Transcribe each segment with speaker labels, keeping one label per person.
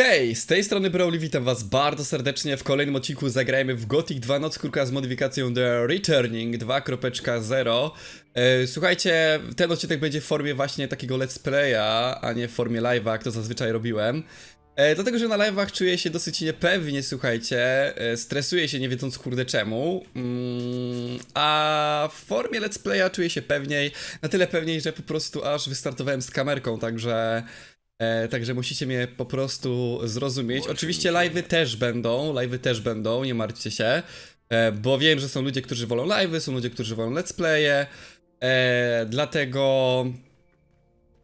Speaker 1: Okej, z tej strony Brawly witam was bardzo serdecznie. W kolejnym odcinku zagrajmy w Gothic 2 Noc Kurka z modyfikacją The Returning 2.0. E, Słuchajcie, ten odcinek będzie w formie właśnie takiego let's playa, a nie w formie live'a, jak to zazwyczaj robiłem. E, dlatego, że na live'ach czuję się dosyć niepewnie, słuchajcie, e, stresuję się nie wiedząc kurde czemu, mm, a w formie let's playa czuję się pewniej, na tyle pewniej, że po prostu aż wystartowałem z kamerką, także... E, także musicie mnie po prostu zrozumieć. Oczywiście live'y też będą, live'y też będą, nie martwcie się, e, bo wiem, że są ludzie, którzy wolą live'y, są ludzie, którzy wolą let's playe, e, dlatego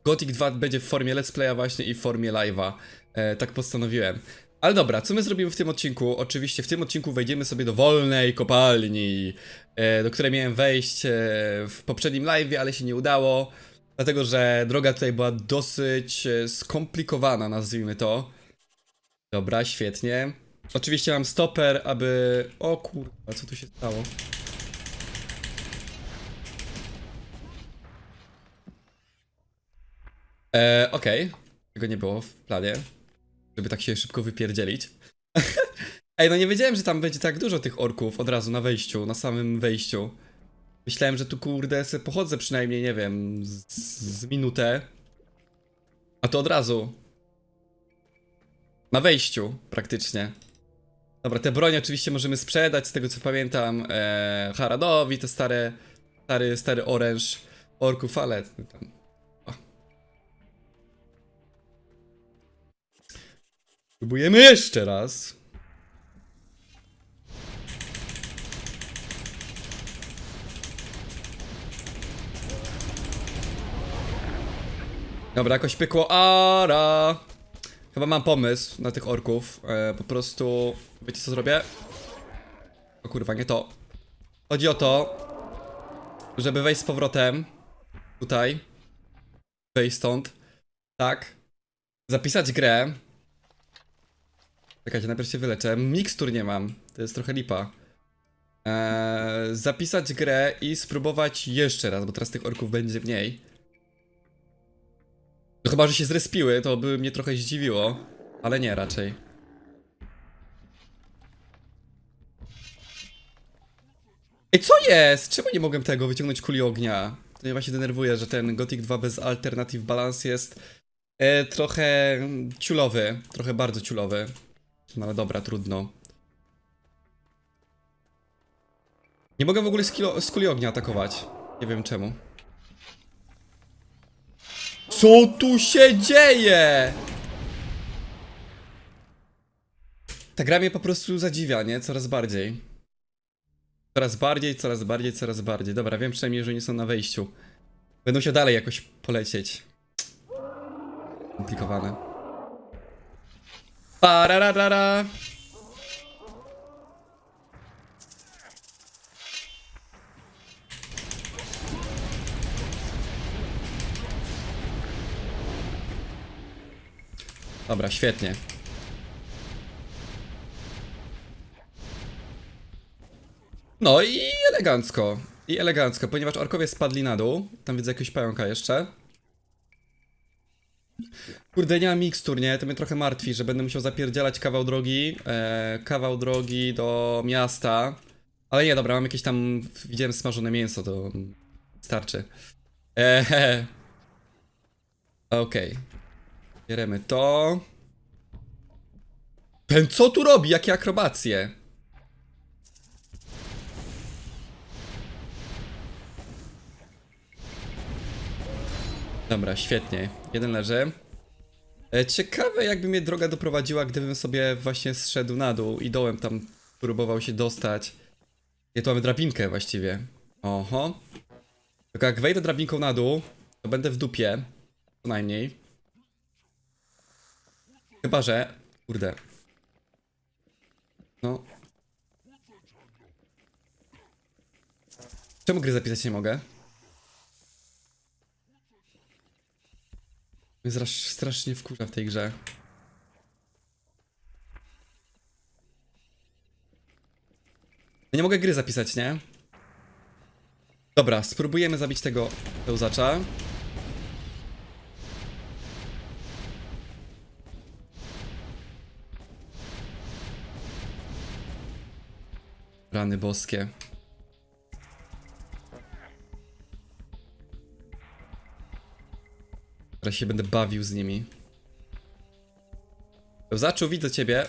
Speaker 1: Gothic 2 będzie w formie let's playa właśnie i w formie live'a. E, tak postanowiłem. Ale dobra, co my zrobimy w tym odcinku? Oczywiście w tym odcinku wejdziemy sobie do wolnej kopalni, e, do której miałem wejść e, w poprzednim live'ie, ale się nie udało. Dlatego, że droga tutaj była dosyć e, skomplikowana, nazwijmy to. Dobra, świetnie. Oczywiście mam stoper, aby... O kurwa, co tu się stało? E, Okej, tego nie było w planie, żeby tak się szybko wypierdzielić. Ej, no nie wiedziałem, że tam będzie tak dużo tych orków od razu na wejściu, na samym wejściu. Myślałem, że tu kurde se pochodzę przynajmniej, nie wiem, z, z minutę. A to od razu. Na wejściu, praktycznie. Dobra, te bronie oczywiście możemy sprzedać, z tego co pamiętam, e, Haradowi, te stare, stary, stary oręż orków, ale tam... Próbujemy jeszcze raz. Dobra, jakoś pykło. Ara! Chyba mam pomysł na tych orków. E, po prostu. Wiecie co zrobię? O kurwa, nie to. Chodzi o to, żeby wejść z powrotem. Tutaj. Wejść stąd. Tak. Zapisać grę. Czekajcie, najpierw się wyleczę. Mikstur nie mam. To jest trochę lipa. Eee, zapisać grę i spróbować jeszcze raz, bo teraz tych orków będzie mniej. No chyba, że się zrespiły, to by mnie trochę zdziwiło. Ale nie, raczej. Ej, co jest? Czemu nie mogłem tego wyciągnąć kuli ognia? To mnie właśnie denerwuje, że ten Gothic 2 bez Alternative Balance jest e, trochę ciulowy. Trochę bardzo ciulowy. No ale dobra, trudno. Nie mogę w ogóle z, kilo, z kuli ognia atakować. Nie wiem czemu. Co tu się dzieje? Ta gra mnie po prostu zadziwia, nie? Coraz bardziej. Coraz bardziej, coraz bardziej, coraz bardziej. Dobra, wiem przynajmniej, że nie są na wejściu. Będą się dalej jakoś polecieć. Komplikowane. Pararara. Dobra, świetnie. No i elegancko. I elegancko, ponieważ orkowie spadli na dół. Tam widzę jakiegoś pająka jeszcze. Kurde, nie mam mikstur, nie? To mnie trochę martwi, że będę musiał zapierdzielać kawał drogi. E, kawał drogi do miasta. Ale nie, dobra, mam jakieś tam... Widziałem smażone mięso, to starczy. Eee, Okej. Bieremy to. Ten co tu robi? Jakie akrobacje? Dobra, świetnie. Jeden leży. E, Ciekawe jakby mnie droga doprowadziła, gdybym sobie właśnie zszedł na dół i dołem tam próbował się dostać. Nie, tu mamy drabinkę właściwie. Oho. Tylko jak wejdę drabinką na dół, to będę w dupie. Co najmniej. Chyba, że... Kurde. No. Czemu gry zapisać nie mogę? Mnie strasznie wkurza w tej grze. Nie mogę gry zapisać, nie? Dobra, spróbujemy zabić tego pełzacza. Rany boskie. Teraz się będę bawił z nimi. Zaczął, widzę ciebie.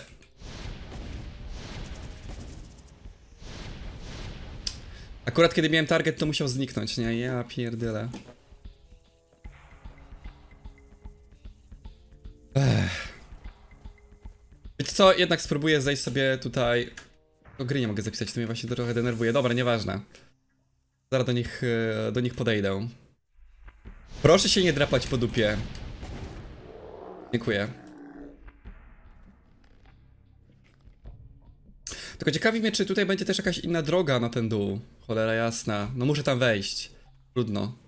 Speaker 1: Akurat kiedy miałem target, to musiał zniknąć, nie? Ja pierdolę. Ech. Wiecie co, jednak spróbuję zejść sobie tutaj... O gry nie mogę zapisać, to mnie właśnie trochę denerwuje. Dobra, nieważne. Zaraz do nich, e, do nich podejdę. Proszę się nie drapać po dupie. Dziękuję. Tylko ciekawi mnie, czy tutaj będzie też jakaś inna droga na ten dół. Cholera jasna. No muszę tam wejść. Trudno.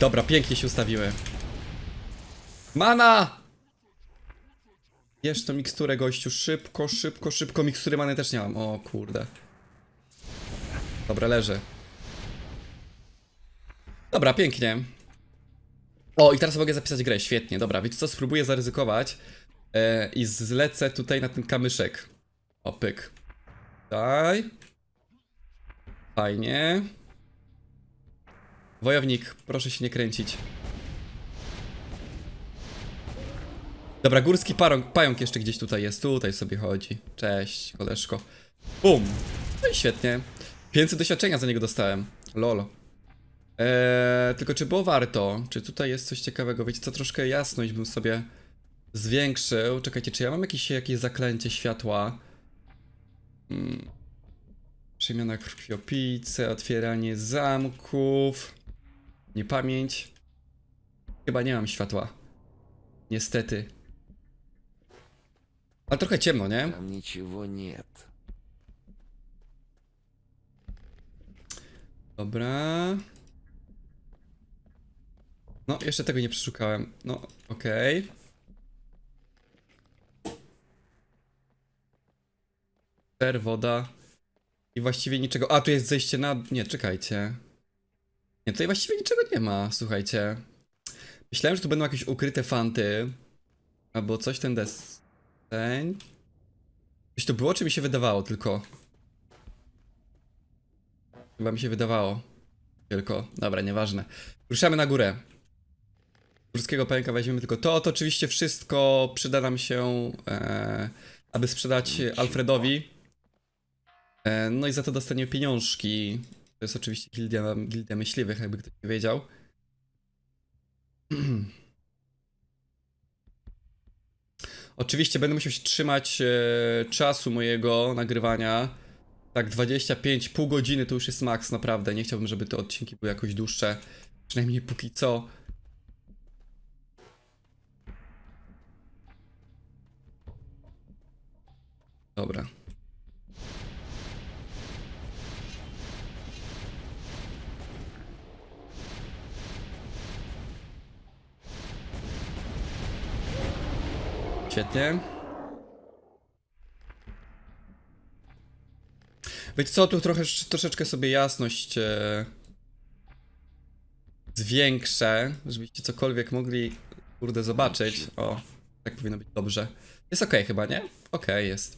Speaker 1: Dobra, pięknie się ustawiły. Mana! Tą miksturę, gościu. Szybko, szybko, szybko. Mikstury many też nie mam. O kurde. Dobra, leży. Dobra, pięknie. O, i teraz mogę zapisać grę, świetnie, dobra, wiecie co, spróbuję zaryzykować e, i zlecę tutaj na ten kamyszek. O, pyk. Daj. Fajnie. Wojownik, proszę się nie kręcić. Dobra, górski parąg, pająk jeszcze gdzieś tutaj jest, tutaj sobie chodzi. Cześć, koleżko. Bum. No i świetnie. 500 doświadczenia za niego dostałem. Lol. Eee, tylko czy było warto? Czy tutaj jest coś ciekawego? Wiecie co, troszkę jasność bym sobie zwiększył. Czekajcie, czy ja mam jakieś, jakieś zaklęcie światła? Hmm. Przemiana krwiopice, otwieranie zamków. Niepamięć. Chyba nie mam światła. Niestety. Ale trochę ciemno, nie?
Speaker 2: Там ничего нет.
Speaker 1: Dobra. No, jeszcze tego nie przeszukałem. No, okej. Okay. woda. I właściwie niczego. A, tu jest zejście na. Nie, czekajcie. Nie, tutaj właściwie niczego nie ma, słuchajcie. Myślałem, że tu będą jakieś ukryte fanty. Albo coś ten deseń. Coś tu było, czy mi się wydawało tylko? Chyba mi się wydawało. Tylko, dobra, nieważne. Ruszamy na górę. Górskiego pająka weźmiemy tylko to. To oczywiście wszystko przyda nam się, e, aby sprzedać Alfredowi. E, no i za to dostaniemy pieniążki. To jest oczywiście gildia, gildia myśliwych, jakby ktoś nie wiedział. Oczywiście będę musiał się trzymać e, czasu mojego nagrywania. Tak, 25, pół godziny to już jest maks, naprawdę. Nie chciałbym, żeby te odcinki były jakoś dłuższe. Przynajmniej póki co. Dobra. Świetnie. Wiecie co, tu trochę, troszeczkę sobie jasność e, zwiększę, żebyście cokolwiek mogli, kurde, zobaczyć. O, tak powinno być dobrze. Jest okej chyba, nie? Okej jest.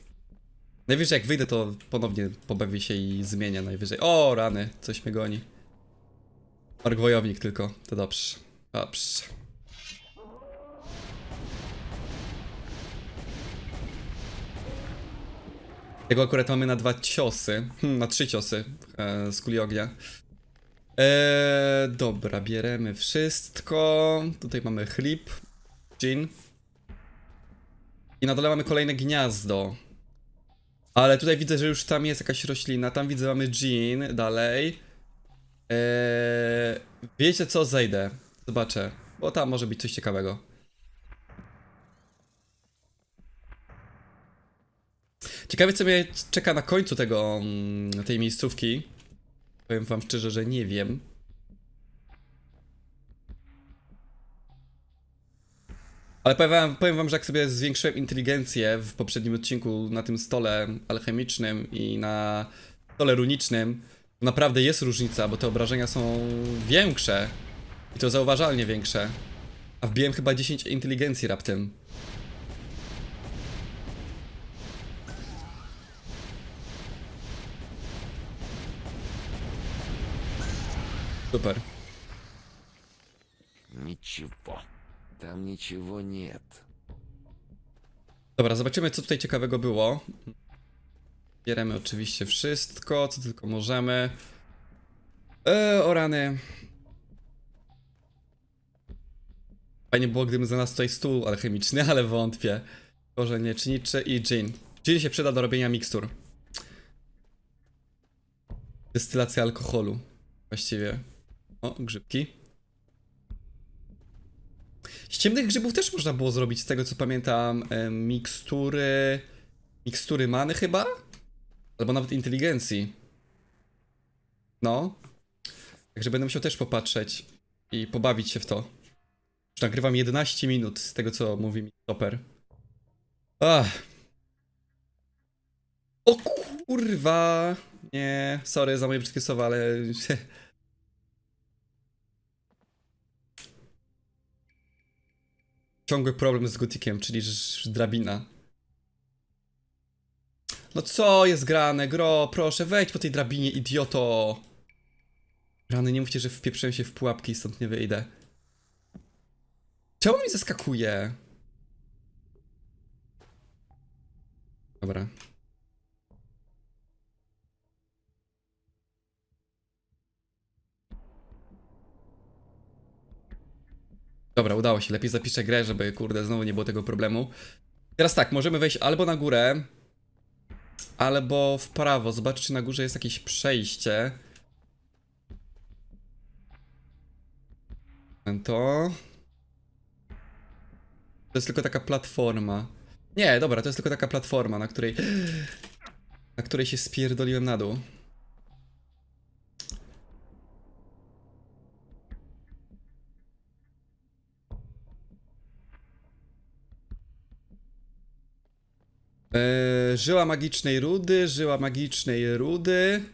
Speaker 1: Najwyżej jak wyjdę, to ponownie pobawię się i zmienię najwyżej. O, rany, coś mnie goni. Mark Wojownik tylko, to dobrze. Dobrze. Tego akurat mamy na dwa ciosy. Hmm, na trzy ciosy e, z kuli ognia. E, dobra, bierzemy wszystko. Tutaj mamy chlip, gin. I na dole mamy kolejne gniazdo. Ale tutaj widzę, że już tam jest jakaś roślina. Tam widzę, mamy gin dalej. E, wiecie co? Zejdę. Zobaczę. Bo tam może być coś ciekawego. Ciekawe co mnie czeka na końcu tego, mm, tej miejscówki. Powiem wam szczerze, że nie wiem. Ale powiem wam, powiem wam, że jak sobie zwiększyłem inteligencję w poprzednim odcinku na tym stole alchemicznym i na stole runicznym, to naprawdę jest różnica, bo te obrażenia są większe. I to zauważalnie większe. A wbiłem chyba 10 inteligencji raptem. Super.
Speaker 2: Ничего. Там ничего нет.
Speaker 1: Dobra, zobaczymy co tutaj ciekawego było. Bieremy oczywiście wszystko, co tylko możemy. Eee, o rany. Fajnie było, gdybym znalazł tutaj stół alchemiczny, ale wątpię. Korzeń leczniczy i gin. Gin się przyda do robienia mikstur. Destylacja alkoholu. Właściwie. O, grzybki. Z ciemnych grzybów też można było zrobić, z tego co pamiętam, e, mikstury. Mikstury many chyba? Albo nawet inteligencji. No. Także będę musiał też popatrzeć i pobawić się w to. Już nagrywam 11 minut z tego co mówi mi Topper. Ach. O kurwa. Nie, sorry za moje brzydkie słowa, ale ciągły problem z gotikiem, czyli drabina. No co jest grane, gro, proszę, wejdź po tej drabinie, idioto. Rany, nie mówcie, że wpieprzyłem się w pułapki i stąd nie wyjdę. Czemu mi zaskakuje? Dobra. Dobra, udało się. Lepiej zapiszę grę, żeby kurde znowu nie było tego problemu. Teraz tak, możemy wejść albo na górę, albo w prawo. Zobacz, czy na górze jest jakieś przejście. To. To jest tylko taka platforma. Nie, dobra, to jest tylko taka platforma, na której. Na której się spierdoliłem na dół. Eee, żyła magicznej rudy, żyła magicznej rudy.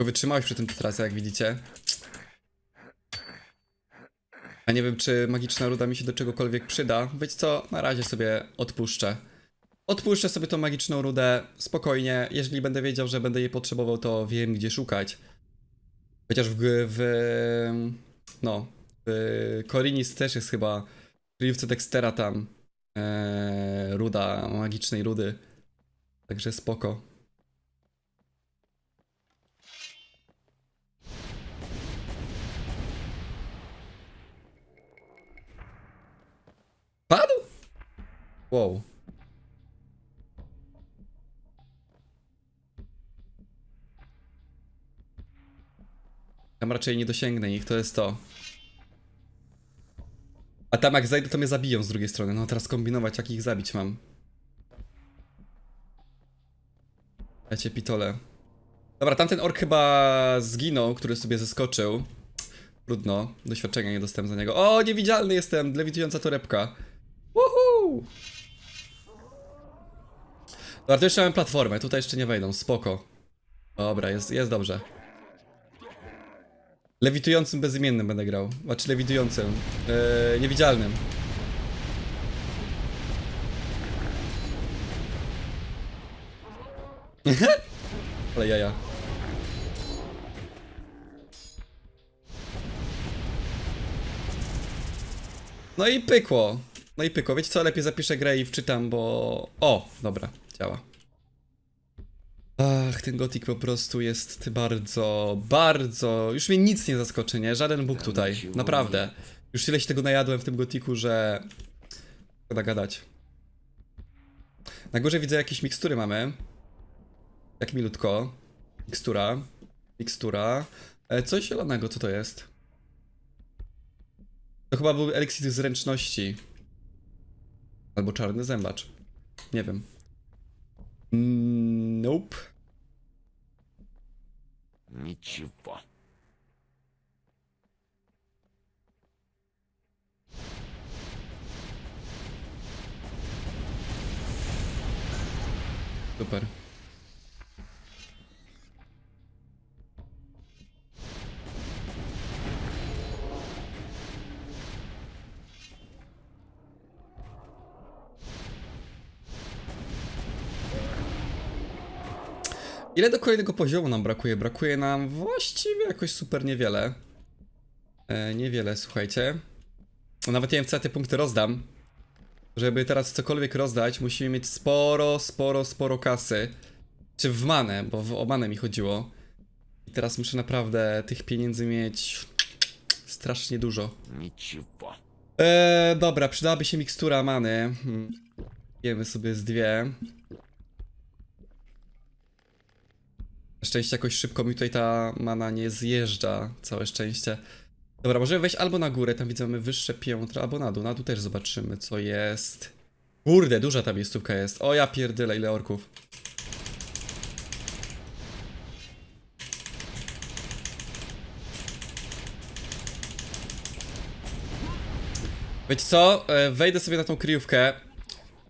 Speaker 1: Wytrzymałeś przy tym trasie, jak widzicie. A nie wiem, czy magiczna ruda mi się do czegokolwiek przyda. Wiecie co, na razie sobie odpuszczę. Odpuszczę sobie tą magiczną rudę spokojnie. Jeżeli będę wiedział, że będę jej potrzebował, to wiem gdzie szukać. Chociaż w, w no, w Korinis też jest chyba w Dextera tam e, ruda, magicznej rudy. Także spoko. Padł? Wow. Tam raczej nie dosięgnę ich, to jest to. A tam jak zajdę, to mnie zabiją z drugiej strony. No teraz kombinować, jak ich zabić mam. Ja cię pitole. Dobra, tamten ork chyba zginął, który sobie zeskoczył. Trudno, doświadczenia nie dostałem za niego. O, niewidzialny jestem, lewitująca torebka. Woohoo! Dobra, to jeszcze mamy platformę, tutaj jeszcze nie wejdą, spoko. Dobra, jest, jest dobrze. Lewitującym bezimiennym będę grał. Znaczy lewitującym. Yy, niewidzialnym. Ale jaja. No i pykło. No i pykło. Wiecie co, lepiej zapiszę grę i wczytam, bo... O, dobra, działa. Ach, ten gotik po prostu jest bardzo, bardzo... Już mnie nic nie zaskoczy, nie? Żaden bóg tutaj, naprawdę. Już tyle się tego najadłem w tym gotiku, że... Szkoda gadać. Na górze widzę jakieś mikstury mamy. Tak milutko. Mikstura. Mikstura. E, coś zielonego, co to jest? To chyba był eliksir zręczności. Albo czarny zębacz. Nie wiem. Nope.
Speaker 2: Ничего.
Speaker 1: Супер. Ile do kolejnego poziomu nam brakuje? Brakuje nam właściwie jakoś super niewiele. E, niewiele, słuchajcie. No, nawet nie wiem, co ja te punkty rozdam. Żeby teraz cokolwiek rozdać, musimy mieć sporo, sporo, sporo kasy. Czy w manę, bo w, o manę mi chodziło. I teraz muszę naprawdę tych pieniędzy mieć strasznie dużo. Eee, dobra, przydałaby się mikstura many. Hmm. Jemy sobie z dwie. Szczęście jakoś szybko mi tutaj ta mana nie zjeżdża. Całe szczęście. Dobra, możemy wejść albo na górę, tam widzę mamy wyższe piętro, albo na dół. Na dół też zobaczymy, co jest. Kurde, duża ta miejscówka jest. O ja pierdyle, ile orków. Wiecie co? E, Wejdę sobie na tą kryjówkę.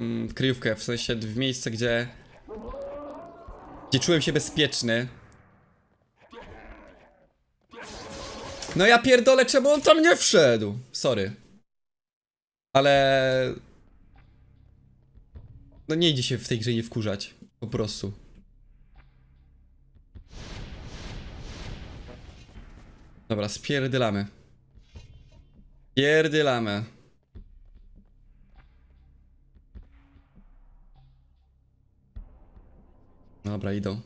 Speaker 1: Mm, kryjówkę, w sensie w miejsce, gdzie... Gdzie czułem się bezpieczny. No ja pierdolę, czemu on tam nie wszedł? Sorry. Ale... No nie idzie się w tej grze nie wkurzać. Po prostu. Dobra, spierdylamy. Pierdylamy. Dobra, idą.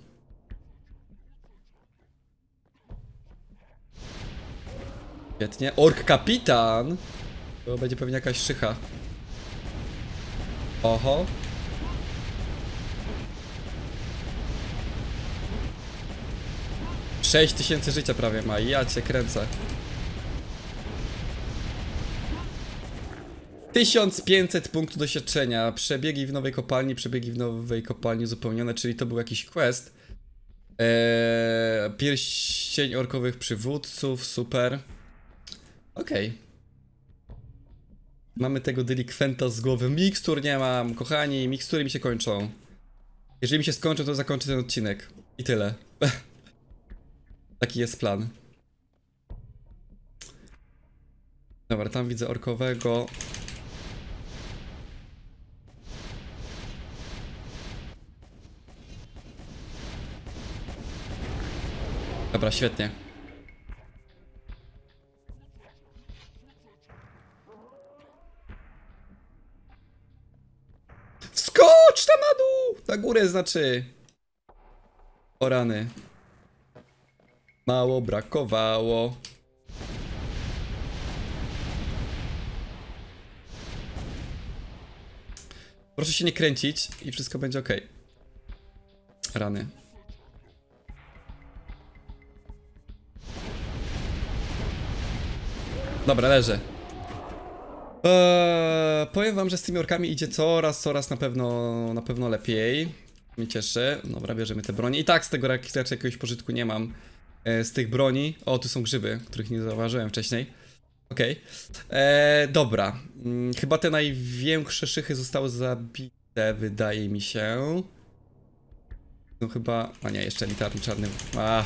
Speaker 1: Świetnie. Ork kapitan! To będzie pewnie jakaś szycha. Oho. Sześć tysięcy życia prawie ma. Ja cię kręcę. 1500 punktów doświadczenia. Przebiegi w nowej kopalni, przebiegi w nowej kopalni uzupełnione, czyli to był jakiś quest. Eee, pierścień orkowych przywódców, super. Okej. Mamy tego delikwenta z głowy. Mikstur nie mam, kochani, mikstury mi się kończą. Jeżeli mi się skończą, to zakończę ten odcinek. I tyle. Taki jest plan. Dobra, tam widzę orkowego. Dobra, świetnie. Skocz tam na dół! Na górę znaczy. O rany. Mało brakowało. Proszę się nie kręcić i wszystko będzie ok. Rany. Dobra, leżę. Eee, powiem wam, że z tymi orkami idzie coraz, coraz na pewno, na pewno lepiej. Mnie cieszy. Dobra, bierzemy te broni. I tak z tego raczej jakiegoś pożytku nie mam. E, z tych broni. O, tu są grzyby, których nie zauważyłem wcześniej. Okej. Eee, Dobra. Mm, chyba te największe szychy zostały zabite, wydaje mi się. No chyba... A nie, jeszcze elitarny czarny. A.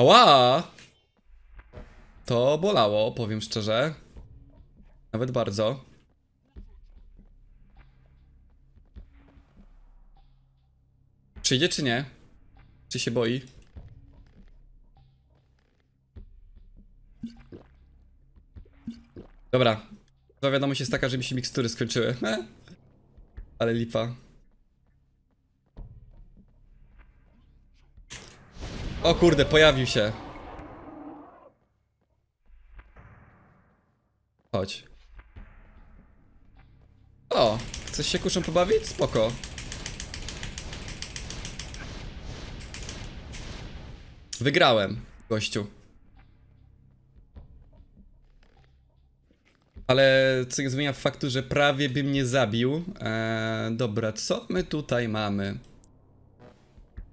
Speaker 1: Ała! To bolało, powiem szczerze. Nawet bardzo. Przyjdzie czy nie? Czy się boi? Dobra. Zła wiadomość jest taka, że mi się mikstury skończyły. Ale lipa. O kurde, pojawił się. Chodź. O, chcesz się kuszą pobawić? Spoko. Wygrałem, gościu. Ale co nie zmienia faktu, że prawie by mnie zabił. Eee, dobra, co my tutaj mamy?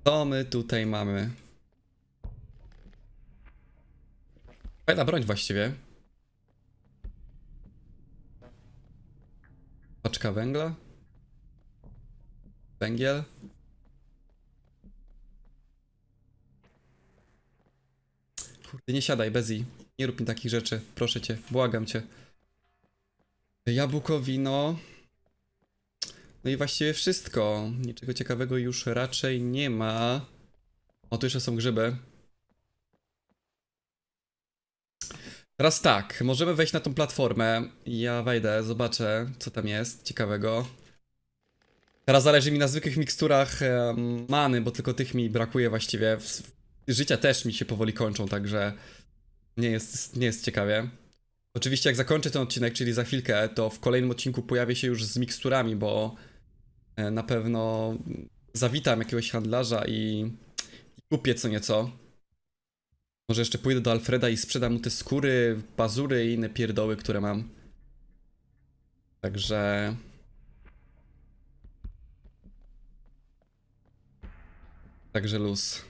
Speaker 1: Co my tutaj mamy? Fajna broń właściwie. Paczka węgla. Węgiel. Kurde, nie siadaj, Bezi. Nie rób mi takich rzeczy. Proszę cię, błagam cię. Jabłko, wino. No i właściwie wszystko. Niczego ciekawego już raczej nie ma. O, tu jeszcze są grzyby. Teraz tak, możemy wejść na tą platformę. Ja wejdę, zobaczę, co tam jest ciekawego. Teraz zależy mi na zwykłych miksturach many, bo tylko tych mi brakuje właściwie. Życia też mi się powoli kończą, także nie jest, nie jest ciekawie. Oczywiście jak zakończę ten odcinek, czyli za chwilkę, to w kolejnym odcinku pojawię się już z miksturami, bo e, na pewno zawitam jakiegoś handlarza i kupię co nieco. Może jeszcze pójdę do Alfreda i sprzedam mu te skóry, pazury i inne pierdoły, które mam. Także... Także luz.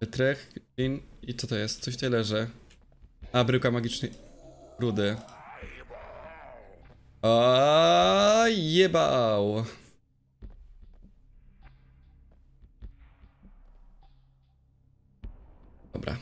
Speaker 1: Wytrych, in i co to jest? Coś tutaj leży. A, bryłka magicznej rudy. A jebał. Dobra.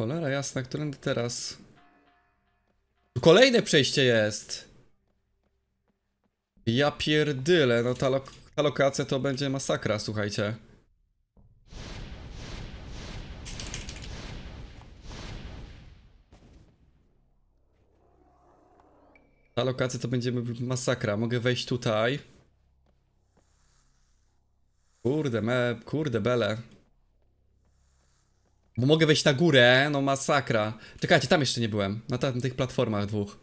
Speaker 1: Cholera jasna, którędy teraz? Kolejne przejście jest! Ja pierdyle, no ta, lo ta lokacja to będzie masakra, słuchajcie. Ta lokacja to będzie masakra. Mogę wejść tutaj. Kurde, me, kurde bele. Bo mogę wejść na górę, no masakra. Czekajcie, tam jeszcze nie byłem. Na, na tych platformach dwóch.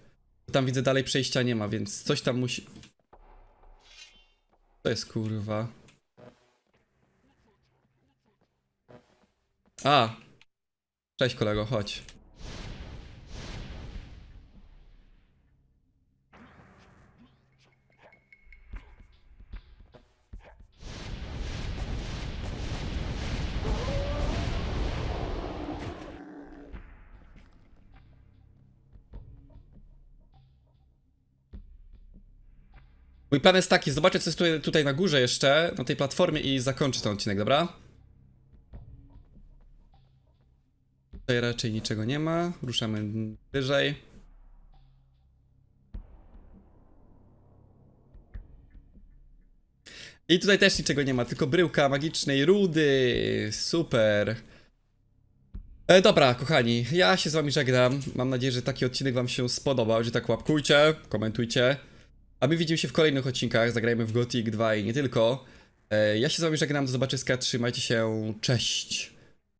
Speaker 1: Tam widzę dalej przejścia nie ma, więc coś tam musi... To jest kurwa. A! Cześć kolego, chodź. Mój plan jest taki, zobaczę co jest tutaj, tutaj na górze jeszcze, na tej platformie i zakończę ten odcinek, dobra? Tutaj raczej niczego nie ma, ruszamy wyżej. I tutaj też niczego nie ma, tylko bryłka magicznej rudy, super. E, dobra, kochani, ja się z wami żegnam. Mam nadzieję, że taki odcinek wam się spodobał, że tak łapkujcie, komentujcie. A my widzimy się w kolejnych odcinkach, zagrajmy w Gothic 2 i nie tylko. E, Ja się z wami żegnam, do zobaczyska, trzymajcie się, cześć!